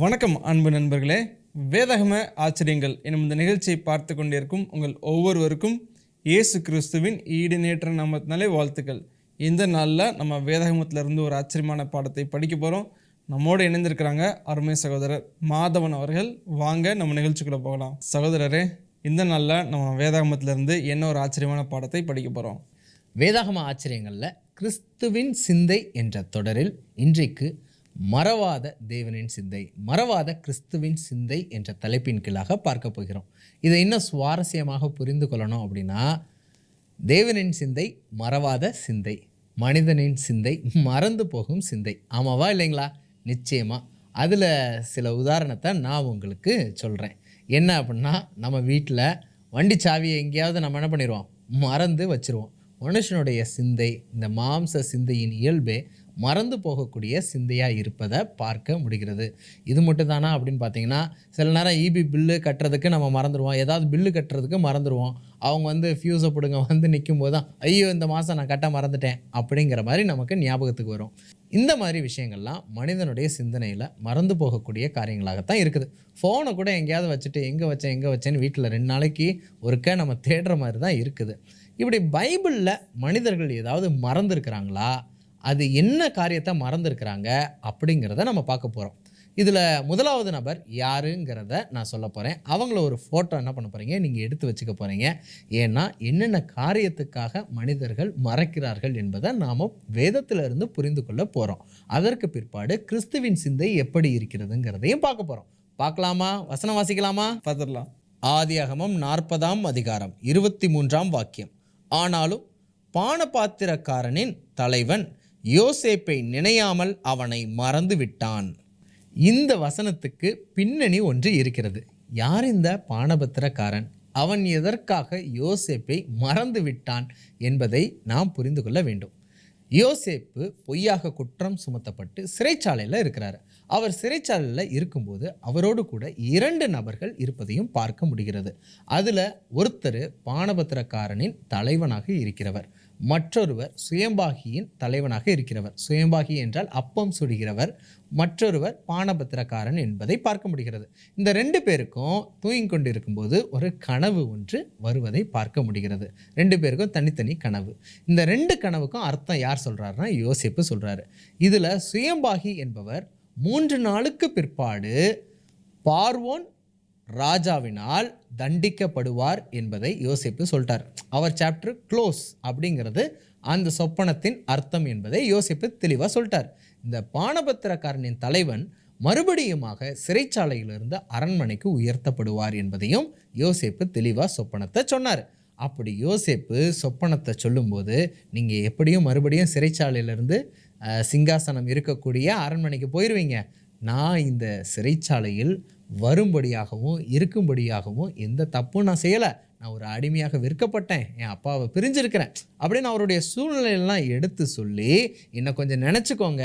வணக்கம் அன்பு நண்பர்களே. வேதகம ஆச்சரியங்கள் எனும் இந்த நிகழ்ச்சியை பார்த்து கொண்டிருக்கும் உங்கள் ஒவ்வொருவருக்கும் இயேசு கிறிஸ்துவின் ஈடுநேற்ற நாமத்தினாலே வாழ்த்துக்கள். இந்த நாளில் நம்ம வேதகமத்திலிருந்து ஒரு ஆச்சரியமான பாடத்தை படிக்க போகிறோம் நம்மோடு இணைந்திருக்கிறாங்க அருமை சகோதரர் மாதவன் அவர்கள். வாங்க நம்ம நிகழ்ச்சிக்குள்ளே போகலாம். சகோதரரே இந்த நாளில் நம்ம வேதாகமத்திலிருந்து என்ன ஒரு ஆச்சரியமான பாடத்தை படிக்க போகிறோம் வேதாகம ஆச்சரியங்களில் கிறிஸ்துவின் சிந்தை என்ற தொடரில் இன்றைக்கு மறவாத தேவனின் சிந்தை மறவாத கிறிஸ்துவின் சிந்தை என்ற தலைப்பின் கீழாக பார்க்க போகிறோம். இதை இன்னும் சுவாரஸ்யமாக புரிந்து கொள்ளணும் அப்படின்னா தேவனின் சிந்தை மறவாத சிந்தை மனிதனின் சிந்தை மறந்து போகும் சிந்தை. ஆமாவா இல்லைங்களா? நிச்சயமாக அதில் சில உதாரணத்தை நான் உங்களுக்கு சொல்கிறேன் என்ன அப்படின்னா நம்ம வீட்டில் வண்டி சாவியை எங்கேயாவது நம்ம என்ன பண்ணிடுவோம் மறந்து வச்சிருவோம். மனுஷனுடைய சிந்தை இந்த மாம்ச சிந்தையின் இயல்பே மறந்து போகக்கூடிய சிந்தையாக இருப்பதை பார்க்க முடிகிறது. இது மட்டும் தானா அப்படின்னு பார்த்தீங்கன்னா சில நேரம் இபி பில்லு கட்டுறதுக்கு நம்ம மறந்துடுவோம் ஏதாவது பில்லு கட்டுறதுக்கு மறந்துடுவோம் அவங்க வந்து ஃபியூஸை பிடுங்க வந்து நிற்கும் போது தான் ஐயோ இந்த மாதம் நான் கட்ட மறந்துட்டேன். அப்படிங்கிற மாதிரி நமக்கு ஞாபகத்துக்கு வரும். இந்த மாதிரி விஷயங்கள்லாம் மனிதனுடைய சிந்தனையில் மறந்து போகக்கூடிய காரியங்களாகத்தான் இருக்குது. ஃபோனை கூட எங்கேயாவது வச்சுட்டு எங்கே வச்சேன் எங்கே வச்சேன்னு வீட்டில் ரெண்டு நாளைக்கு ஒருக்க நம்ம தேடுற மாதிரி தான் இருக்குது. இப்படி பைபிளில் மனிதர்கள் ஏதாவது மறந்துருக்கிறாங்களா? அது என்ன காரியத்தை மறந்துருக்கிறாங்க அப்படிங்கிறத நம்ம பார்க்க போகிறோம் இதில் முதலாவது நபர் யாருங்கிறத நான் சொல்ல போகிறேன் அவங்கள ஒரு ஃபோட்டோ என்ன பண்ண போகிறீங்க நீங்கள் எடுத்து வச்சுக்க போகிறீங்க ஏன்னா என்னென்ன காரியத்துக்காக மனிதர்கள் மறக்கிறார்கள் என்பதை நாம் வேதத்திலிருந்து புரிந்து கொள்ள போகிறோம் அதற்கு பிற்பாடு கிறிஸ்துவின் சிந்தை எப்படி இருக்கிறதுங்கிறதையும் பார்க்க போகிறோம் பார்க்கலாமா? வசனம் வாசிக்கலாமா? பார்த்துடலாம் ஆதியாகமம் நாற்பதாம் அதிகாரம் இருபத்தி மூன்றாம் வாக்கியம். ஆனாலும் பானபாத்திரக்காரனின் தலைவன் யோசேப்பை நினையாமல் அவனை மறந்து விட்டான் இந்த வசனத்துக்கு பின்னணி ஒன்று இருக்கிறது. யார் இந்த பானபத்திரக்காரன்? அவன் எதற்காக யோசேப்பை மறந்து விட்டான் என்பதை நாம் புரிந்து கொள்ள வேண்டும். யோசேப்பு பொய்யாக குற்றம் சுமத்தப்பட்டு சிறைச்சாலையில் இருக்கிறார். அவர் சிறைச்சாலையில் இருக்கும்போது அவரோடு கூட இரண்டு நபர்கள் இருப்பதையும் பார்க்க முடிகிறது. அதில் ஒருத்தர் பானபத்திரக்காரனின் தலைவனாக இருக்கிறவர். மற்றொருவர் சுயம்பாகியின் தலைவனாக இருக்கிறவர். சுயம்பாகி என்றால் அப்பம் சுடுகிறவர் மற்றொருவர் பானபத்திரக்காரன் என்பதை பார்க்க முடிகிறது. இந்த ரெண்டு பேருக்கும் தூங்கிக் கொண்டிருக்கும்போது ஒரு கனவு ஒன்று வருவதை பார்க்க முடிகிறது. ரெண்டு பேருக்கும் தனித்தனி கனவு. இந்த ரெண்டு கனவுக்கும் அர்த்தம் யார் சொல்கிறாருன்னா யோசிப்பு சொல்கிறாரு இதில் சுயம்பாகி என்பவர் மூன்று நாளுக்கு பிற்பாடு பார்வோன் ராஜாவினால் தண்டிக்கப்படுவார் என்பதை யோசிப்பு சொல்லிட்டார். அவர் சாப்டர் க்ளோஸ் அப்படிங்கிறது அந்த சொப்பனத்தின் அர்த்தம் என்பதை யோசிப்பு தெளிவாக சொல்லிட்டார். இந்த பானபத்திரக்காரனின் தலைவன் மறுபடியுமாக சிறைச்சாலையிலிருந்து அரண்மனைக்கு உயர்த்தப்படுவார் என்பதையும் யோசிப்பு தெளிவாக சொப்பனத்தை சொன்னார். அப்படி யோசிப்பு சொப்பனத்தை சொல்லும்போது நீங்கள் எப்படியும் மறுபடியும் சிறைச்சாலையிலேருந்து சிங்காசனம் இருக்கக்கூடிய அரண்மனைக்கு போயிடுவீங்க நான் இந்த சிறைச்சாலையில் வரும்படியாகவும் இருக்கும்படியாகவும் எந்த தப்பும் நான் செய்யலை. நான் ஒரு அடிமையாக விற்கப்பட்டேன். என் அப்பாவை பிரிஞ்சிருக்கிறேன். அப்படின்னு அவருடைய சூழ்நிலையெல்லாம் எடுத்து சொல்லி என்னை கொஞ்சம் நினச்சிக்கோங்க.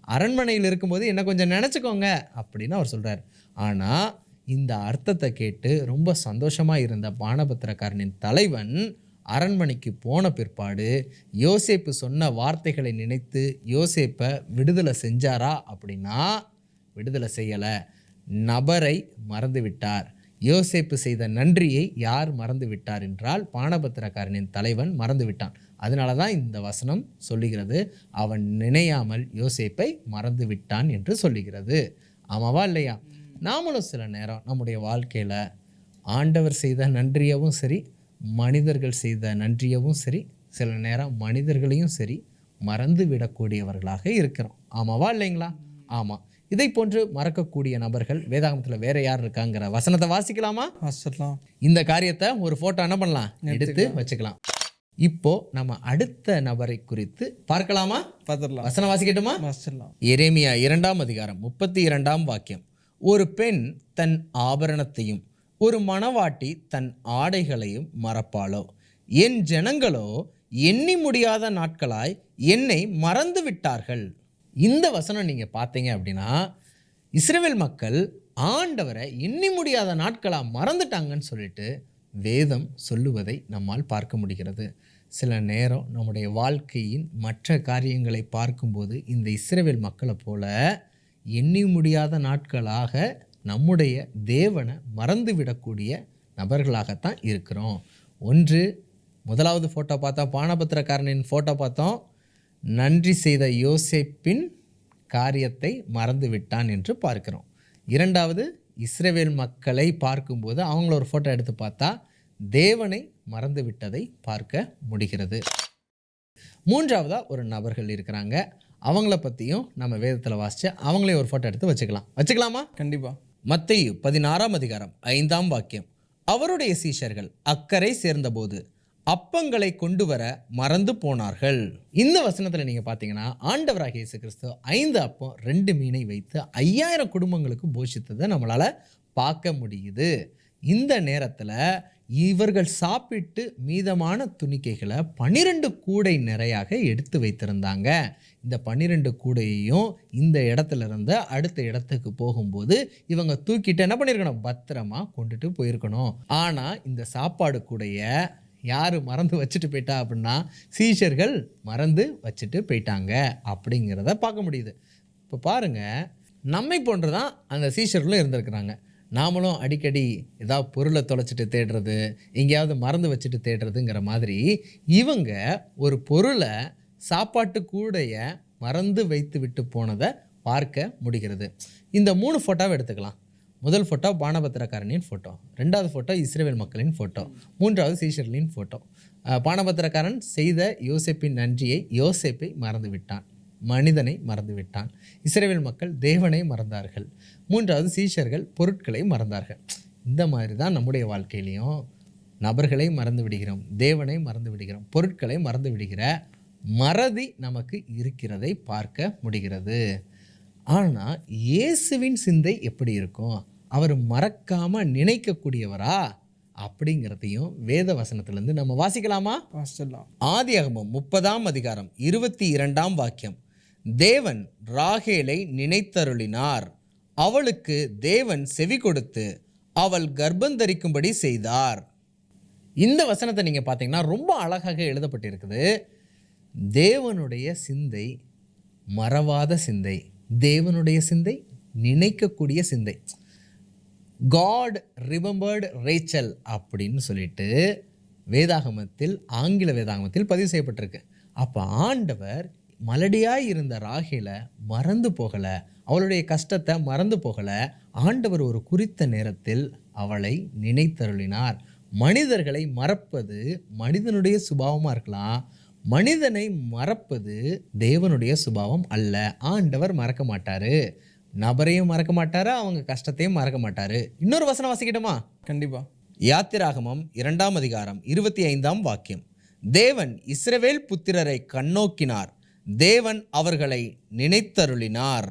அரண்மனையில் இருக்கும்போது என்னை கொஞ்சம் நினச்சிக்கோங்க. அப்படின்னு அவர் சொல்கிறார் ஆனால் இந்த அர்த்தத்தை கேட்டு ரொம்ப சந்தோஷமாக இருந்த பானபத்திரக்காரனின் தலைவன் அரண்மனைக்கு போன பிற்பாடு யோசேப்பு சொன்ன வார்த்தைகளை நினைத்து யோசேப்பை விடுதலை செஞ்சாரா அப்படின்னா விடுதலை செய்யலை. நபரை மறந்துவிட்டார். யோசேப்பு செய்த நன்றியை யார் மறந்து விட்டார் என்றால் பானபத்திரக்காரனின் தலைவன் மறந்து விட்டான் அதனால தான் இந்த வசனம் சொல்லுகிறது அவன் நினையாமல் யோசேப்பை மறந்து விட்டான் என்று சொல்லுகிறது. ஆமாவா இல்லையா? நாமளும் சில நேரம் நம்முடைய வாழ்க்கையில் ஆண்டவர் செய்த நன்றியவும் சரி மனிதர்கள் செய்த நன்றியவும் சரி சில நேரம் மனிதர்களையும் சரி மறந்து விடக்கூடியவர்களாக இருக்கிறோம். ஆமாவா இல்லைங்களா? ஆமாம் இதை போன்று மறக்கக்கூடிய நபர்கள் வேதாகமத்தில் வேற யார் இருக்காங்கிற வசனத்தை வாசிக்கலாமா? வாசிடலாம் இந்த காரியத்தை ஒரு ஃபோட்டோ என்ன பண்ணலாம்? எடுத்து வச்சுக்கலாம். இப்போ நம்ம அடுத்த நபரை குறித்து பார்க்கலாமா? பார்த்துடலாம். வசனம் வாசிக்கட்டுமா? வாசிடலாம் எரேமியா இரண்டாம் அதிகாரம் முப்பத்தி இரண்டாம் வாக்கியம். ஒரு பெண் தன் ஆபரணத்தையும் ஒரு மணவாட்டி தன் ஆடைகளையும் மறப்பாளோ? என் ஜனங்களோ எண்ணி முடியாத நாட்களாய் என்னை மறந்து விட்டார்கள் இந்த வசனம் நீங்கள் பார்த்தீங்க அப்படின்னா இஸ்ரேவேல் மக்கள் ஆண்டவரை எண்ணி முடியாத நாட்களாக மறந்துட்டாங்கன்னு சொல்லிட்டு வேதம் சொல்லுவதை நம்மால் பார்க்க முடிகிறது. சில நேரம் நம்முடைய வாழ்க்கையின் மற்ற காரியங்களை பார்க்கும்போது இந்த இஸ்ரேவேல் மக்களை போல எண்ணி முடியாத நாட்களாக நம்முடைய தேவனை மறந்துவிடக்கூடிய நபர்களாகத்தான் இருக்கிறோம். ஒன்று முதலாவது ஃபோட்டோ பார்த்தோம் பானபத்திரக்காரனின் ஃபோட்டோ பார்த்தோம். நன்றி செய்த யோசேப்பின் காரியத்தை மறந்து விட்டான் என்று பார்க்கிறோம். இரண்டாவது இஸ்ரவேல் மக்களை பார்க்கும்போது அவங்கள ஒரு ஃபோட்டோ எடுத்து பார்த்தா தேவனை மறந்து விட்டதை பார்க்க முடிகிறது. மூன்றாவதா ஒரு நபர்கள் இருக்கிறாங்க. அவங்கள பற்றியும் நம்ம வேதத்தில் வாசித்து அவங்களையும் ஒரு ஃபோட்டோ எடுத்து வச்சுக்கலாம். வச்சுக்கலாமா? கண்டிப்பாக மத்தேயு பதினாறாம் அதிகாரம் ஐந்தாம் வாக்கியம். அவருடைய சீஷர்கள் அக்கறை சேர்ந்தபோது அப்பங்களை கொண்டு வர மறந்து போனார்கள். இந்த வசனத்தில் நீங்கள் பார்த்தீங்கன்னா ஆண்டவராக இயேசு கிறிஸ்து ஐந்து அப்பம் ரெண்டு மீனை வைத்து ஐயாயிரம் குடும்பங்களுக்கு போஷித்ததை நம்மளால் பார்க்க முடியுது. இந்த நேரத்தில் இவர்கள் சாப்பிட்டு மீதமான துணிக்கைகளை பன்னிரெண்டு கூடை நிறையாக எடுத்து வைத்திருந்தாங்க. இந்த பன்னிரெண்டு கூடையையும் இந்த இடத்துல இருந்து அடுத்த இடத்துக்கு போகும்போது இவங்க தூக்கிட்டு என்ன பண்ணியிருக்கணும் பத்திரமா கொண்டுட்டு போயிருக்கணும். ஆனால் இந்த சாப்பாடு கூடைய யார் மறந்து வச்சுட்டு போயிட்டா அப்படின்னா சீஷர்கள் மறந்து வச்சுட்டு போயிட்டாங்க அப்படிங்கிறத பார்க்க முடியுது. இப்போ பாருங்கள் நம்மை போன்று தான் அந்த சீஷர்களும் இருந்திருக்கிறாங்க. நாமளும் அடிக்கடி ஏதாவது பொருளை தொலைச்சிட்டு தேடுறது எங்கேயாவது மறந்து வச்சுட்டு தேடுறதுங்கிற மாதிரி இவங்க ஒரு பொருளை சாப்பாட்டு கூடைய மறந்து வைத்து விட்டு போனதை பார்க்க முடிகிறது. இந்த மூணு ஃபோட்டோவை எடுத்துக்கலாம். முதல் ஃபோட்டோ பானபத்திரக்காரனின் ஃபோட்டோ ரெண்டாவது ஃபோட்டோ இஸ்ரேல் மக்களின் ஃபோட்டோ மூன்றாவது சீஷர்களின் ஃபோட்டோ பானபத்திரக்காரன் செய்த யோசிப்பின் நன்றியை யோசிப்பை மறந்து விட்டான் மனிதனை மறந்து விட்டான் இஸ்ரேல் மக்கள் தேவனை மறந்தார்கள். மூன்றாவது சீஷர்கள் பொருட்களை மறந்தார்கள். இந்த மாதிரி தான் நம்முடைய வாழ்க்கையிலையும் நபர்களை மறந்து விடுகிறோம் தேவனை மறந்து விடுகிறோம் பொருட்களை மறந்து விடுகிற மறதி நமக்கு இருக்கிறதை பார்க்க முடிகிறது. ஆனால் இயேசுவின் சிந்தை எப்படி இருக்கும்? அவர் மறக்காம நினைக்கக்கூடியவரா? அப்படிங்கிறதையும் வேத வசனத்திலேருந்து நம்ம வாசிக்கலாமா? வாசிச்சிடலாம். ஆதியாகமம் முப்பதாம் அதிகாரம் இருபத்தி இரண்டாம் வாக்கியம். தேவன் ராகேலை நினைத்தருளினார். அவளுக்கு தேவன் செவி கொடுத்து அவள் கர்ப்பந்தரிக்கும்படி செய்தார். இந்த வசனத்தை நீங்கள் பார்த்தீங்கன்னா ரொம்ப அழகாக எழுதப்பட்டிருக்குது. தேவனுடைய சிந்தை மறவாத சிந்தை தேவனுடைய சிந்தை நினைக்கக்கூடிய சிந்தை. காட் ரிமெம்பர்டு ரேச்சல் அப்படின்னு சொல்லிட்டு வேதாகமத்தில் ஆங்கில வேதாகமத்தில் பதிவு செய்யப்பட்டிருக்கு. அப்போ ஆண்டவர் மலடியாக இருந்த ராகில மறந்து போகலை அவளுடைய கஷ்டத்தை மறந்து போகலை ஆண்டவர் ஒரு குறித்த நேரத்தில் அவளை நினைத்தருளினார். மனிதர்களை மறப்பது மனிதனுடைய சுபாவமாக இருக்கலாம் மனிதனை மறப்பது தேவனுடைய சுபாவம் அல்ல ஆண்டவர் மறக்க மாட்டார். நபரையும் மறக்க மாட்டாரு? அவங்க கஷ்டத்தையும் மறக்க மாட்டாரு. இன்னொரு வசனம் வாசிக்கட்டுமா? கண்டிப்பாக யாத்திராகமம் இரண்டாம் அதிகாரம் இருபத்தி ஐந்தாம் வாக்கியம். தேவன் இஸ்ரவேல் புத்திரரை கண்ணோக்கினார். தேவன் அவர்களை நினைத்தருளினார்.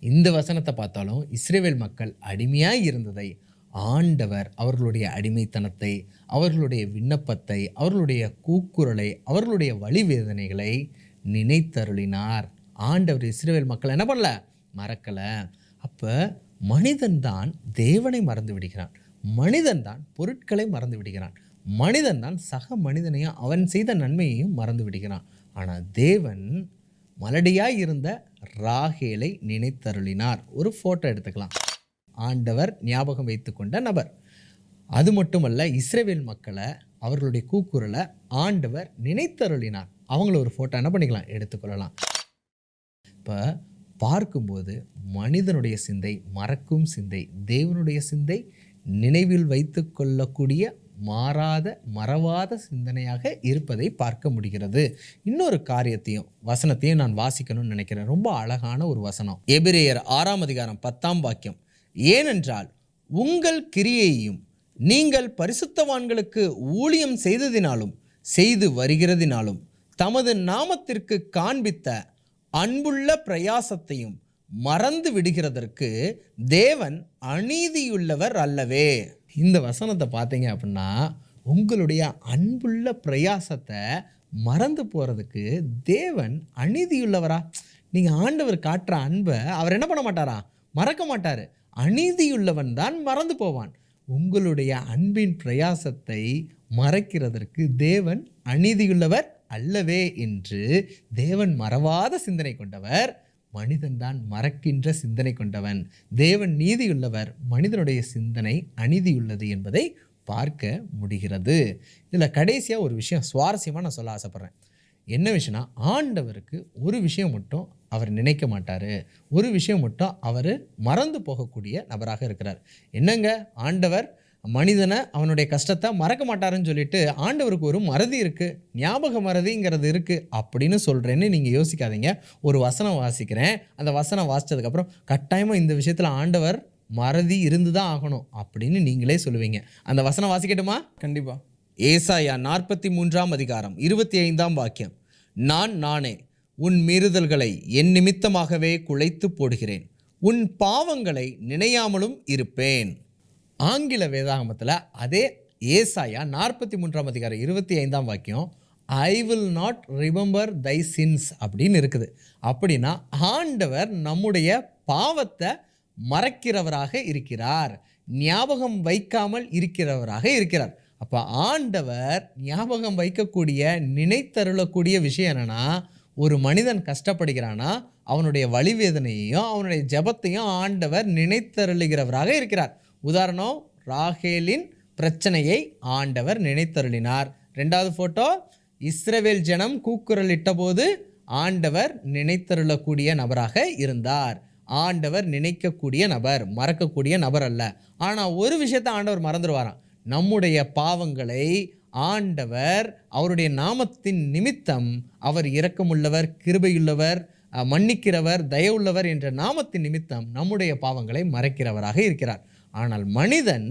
இந்த வசனத்தை பார்த்தாலும் இஸ்ரவேல் மக்கள் அடிமையாய் இருந்ததை ஆண்டவர் அவர்களுடைய அடிமைத்தனத்தை அவர்களுடைய விண்ணப்பத்தை அவர்களுடைய கூக்குரலை அவர்களுடைய வழிவேதனைகளை நினைத்தருளினார். ஆண்டவர் இஸ்ரவேல் மக்கள் என்ன பண்ணல? மறக்கலை. அப்போ மனிதன்தான் தேவனை மறந்து விடுகிறான். மனிதன்தான் பொருட்களை மறந்து விடுகிறான். மனிதன்தான் சக மனிதனையும் அவன் செய்த நன்மையையும் மறந்து விடுகிறான். ஆனால் தேவன் மலடியாக இருந்த ராகேலை நினைத்தருளினார். ஒரு ஃபோட்டோ எடுத்துக்கலாம். ஆண்டவர் ஞாபகம் வைத்துக்கொண்ட நபர். அது மட்டுமல்ல இஸ்ரேவேல் மக்களை அவர்களுடைய கூக்குரலை ஆண்டவர் நினைத்தருளினார். அவங்கள ஒரு ஃபோட்டோ என்ன பண்ணிக்கலாம்? எடுத்துக்கொள்ளலாம். இப்போ பார்க்கும்போது மனிதனுடைய சிந்தை மறக்கும் சிந்தை தேவனுடைய சிந்தை நினைவில் வைத்து கொள்ளக்கூடிய மாறாத மறவாத சிந்தனையாக இருப்பதை பார்க்க முடிகிறது. இன்னொரு காரியத்தையும் வசனத்தையும் நான் வாசிக்கணும்னு நினைக்கிறேன். ரொம்ப அழகான ஒரு வசனம். எபிரேயர் ஆறாம் அதிகாரம் பத்தாம் வாக்கியம். ஏனென்றால் உங்கள் கிரியையையும் நீங்கள் பரிசுத்தவான்களுக்கு ஊழியம் செய்ததினாலும் செய்து வருகிறதினாலும் தமது நாமத்திற்கு காண்பித்த அன்புள்ள பிரயாசத்தையும் மறந்து விடுகிறதற்கு தேவன் அநீதியுள்ளவர் அல்லவே. இந்த வசனத்தை பார்த்தீங்க அப்படின்னா உங்களுடைய அன்புள்ள பிரயாசத்தை மறந்து போகிறதுக்கு தேவன் அநீதியுள்ளவரா? நீங்கள் ஆண்டவர் காட்டுற அன்பை அவர் என்ன பண்ண மாட்டாரா? மறக்க மாட்டார். அநீதியுள்ளவன் தான் மறந்து போவான். உங்களுடைய அன்பின் பிரயாசத்தை மறைக்கிறதற்கு தேவன் அநீதியுள்ளவர் அல்லவே என்று தேவன் மறவாத சிந்தனை கொண்டவர் மனிதன்தான் மறக்கின்ற சிந்தனை கொண்டவன். தேவன் நீதியுள்ளவர் மனிதனுடைய சிந்தனை அநீதியுள்ளது என்பதை பார்க்க முடிகிறது. இதில் கடைசியாக ஒரு விஷயம் சுவாரஸ்யமாக நான் சொல்ல ஆசைப்பட்றேன். என்ன விஷயம்னா ஆண்டவருக்கு ஒரு விஷயம் மட்டும் அவர் நினைக்க மாட்டார். ஒரு விஷயம் மட்டும் அவர் மறந்து போகக்கூடிய நபராக இருக்கிறார். என்னங்க? ஆண்டவர் மனிதனை அவனுடைய கஷ்டத்தை மறக்க மாட்டாருன்னு சொல்லிட்டு ஆண்டவருக்கு ஒரு மறதி இருக்குது ஞாபக மறதிங்கிறது இருக்குது அப்படின்னு சொல்கிறேன்னு நீங்கள் யோசிக்காதீங்க. ஒரு வசனம் வாசிக்கிறேன். அந்த வசனம் வாசித்ததுக்கப்புறம் கட்டாயமாக இந்த விஷயத்தில் ஆண்டவர் மறதி இருந்து தான் ஆகணும் அப்படின்னு நீங்களே சொல்லுவீங்க. அந்த வசனம் வாசிக்கட்டுமா? கண்டிப்பாக ஏசாயா நாற்பத்தி மூன்றாம் அதிகாரம் இருபத்தி ஐந்தாம் வாக்கியம். நான் நானே உன் மீறுதல்களை என் நிமித்தமாகவே குலைத்து போடுகிறேன். உன் பாவங்களை நினையாமலும் இருப்பேன். ஆங்கில வேதாகமத்தில் அதே ஏசாயா நாற்பத்தி மூன்றாம் அதிகாரம் இருபத்தி ஐந்தாம் வாக்கியம் I will not remember thy sins அப்படின்னு இருக்குது. அப்படின்னா ஆண்டவர் நம்முடைய பாவத்தை மறக்கிறவராக இருக்கிறார். ஞாபகம் வைக்காமல் இருக்கிறவராக இருக்கிறார். அப்போ ஆண்டவர் ஞாபகம் வைக்கக்கூடிய நினைத்தருளக்கூடிய விஷயம் என்னென்னா ஒரு மனிதன் கஷ்டப்படுகிறானா அவனுடைய வழிவேதனையையும் அவனுடைய ஜெபத்தையும் ஆண்டவர் நினைத்தருளுகிறவராக இருக்கிறார். உதாரணம் ராகேலின் பிரச்சனையை ஆண்டவர் நினைத்தருளினார். ரெண்டாவது ஃபோட்டோ இஸ்ரவேல் ஜனம் கூக்குரலிட்ட போது ஆண்டவர் நினைத்தருளக்கூடிய நபராக இருந்தார். ஆண்டவர் நினைக்கக்கூடிய நபர் மறக்கக்கூடிய நபர் அல்ல. ஆனால் ஒரு விஷயத்தை ஆண்டவர் மறந்துடுவாராம் நம்முடைய பாவங்களை ஆண்டவர் அவருடைய நாமத்தின் நிமித்தம் அவர் இரக்கமுள்ளவர் கிருபையுள்ளவர் மன்னிக்கிறவர் தயவுள்ளவர் என்ற நாமத்தின் நிமித்தம் நம்முடைய பாவங்களை மறைக்கிறவராக இருக்கிறார். ஆனால் மனிதன்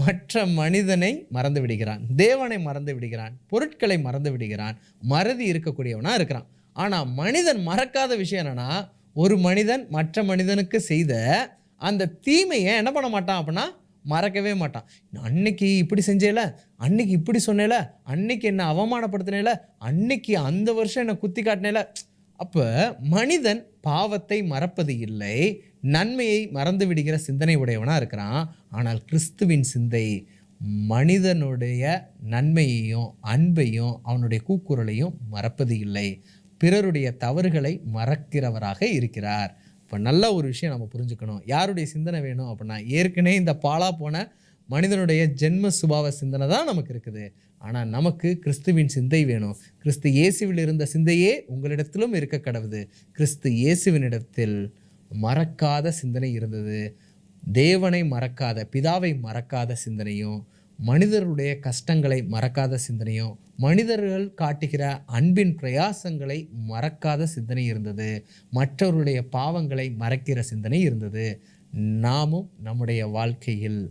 மற்ற மனிதனை மறந்து விடுகிறான். தேவனை மறந்து விடுகிறான். பொருட்களை மறந்து விடுகிறான். மறதி இருக்கக்கூடியவனாக இருக்கிறான். ஆனால் மனிதன் மறக்காத விஷயம் என்னென்னா ஒரு மனிதன் மற்ற மனிதனுக்கு செய்த அந்த தீமையை என்ன பண்ண மாட்டான் அப்படின்னா மறக்கவே மாட்டான். அன்னைக்கு இப்படி செஞ்சேல அன்னைக்கு இப்படி சொன்னேல அன்னைக்கு என்னை அவமானப்படுத்தினேல அன்னைக்கு அந்த வருஷம் என்னை குத்தி காட்டினேல அப்போ மனிதன் பாவத்தை மறப்பது இல்லை நன்மையை மறந்து விடுகிற சிந்தனை உடையவனாக இருக்கிறான். ஆனால் கிறிஸ்துவின் சிந்தை மனிதனுடைய நன்மையையும் அன்பையும் அவனுடைய கூக்குரலையும் மறப்பது இல்லை. பிறருடைய தவறுகளை மறக்கிறவராக இருக்கிறார். இப்போ நல்ல ஒரு விஷயம் நம்ம புரிஞ்சுக்கணும். யாருடைய சிந்தனை வேணும் அப்படின்னா ஏற்கனவே இந்த பாலா போன மனிதனுடைய ஜென்ம சுபாவ சிந்தனை தான் நமக்கு இருக்குது. ஆனால் நமக்கு கிறிஸ்துவின் சிந்தை வேணும். கிறிஸ்து இயேசுவில் இருந்த சிந்தையே உங்களிடத்திலும் இருக்க கடவுது. கிறிஸ்து இயேசுவினிடத்தில் மறக்காத சிந்தனை இருந்தது. தேவனை மறக்காத பிதாவை மறக்காத சிந்தனையும் மனிதர்களுடைய கஷ்டங்களை மறக்காத சிந்தனையும் மனிதர்கள் காட்டுகிற அன்பின் பிரயாசங்களை மறக்காத சிந்தனை இருந்தது. மற்றவருடைய பாவங்களை மறக்கிற சிந்தனை இருந்தது. நாமும் நம்முடைய வாழ்க்கையில்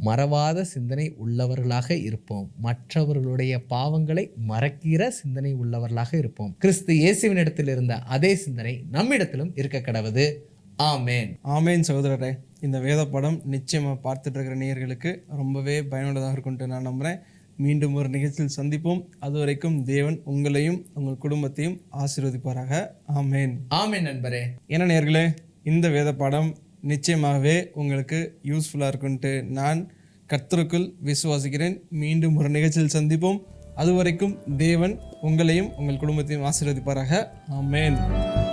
மறவாத சிந்தனை உள்ளவர்களாக இருப்போம். மற்றவர்களுடைய பாவங்களை மறக்கிற சிந்தனை உள்ளவர்களாக இருப்போம். கிறிஸ்து இயேசுவினிடத்தில் இருந்த அதே சிந்தனை நம்மிடத்திலும் இருக்க கடவுது. ஆமேன். ஆமேன் சகோதரரே. இந்த வேத படம் நிச்சயமாக பார்த்துட்டு இருக்கிற நேயர்களுக்கு ரொம்பவே பயனுள்ளதாக இருக்கும்ட்டு நான் நம்புகிறேன் மீண்டும் ஒரு நிகழ்ச்சியில் சந்திப்போம். அது வரைக்கும் தேவன் உங்களையும் உங்கள் குடும்பத்தையும் ஆசீர்வதிப்பாராக. ஆமேன். ஆமேன் நண்பரே. என்ன நேர்களே இந்த வேத பாடம் நிச்சயமாகவே உங்களுக்கு யூஸ்ஃபுல்லாக இருக்குன்ட்டு நான் கர்த்தருக்குள் விசுவாசிக்கிறேன். மீண்டும் ஒரு நிகழ்ச்சியில் சந்திப்போம். அதுவரைக்கும் தேவன் உங்களையும் உங்கள் குடும்பத்தையும் ஆசீர்வதிப்பாராக. ஆமேன்.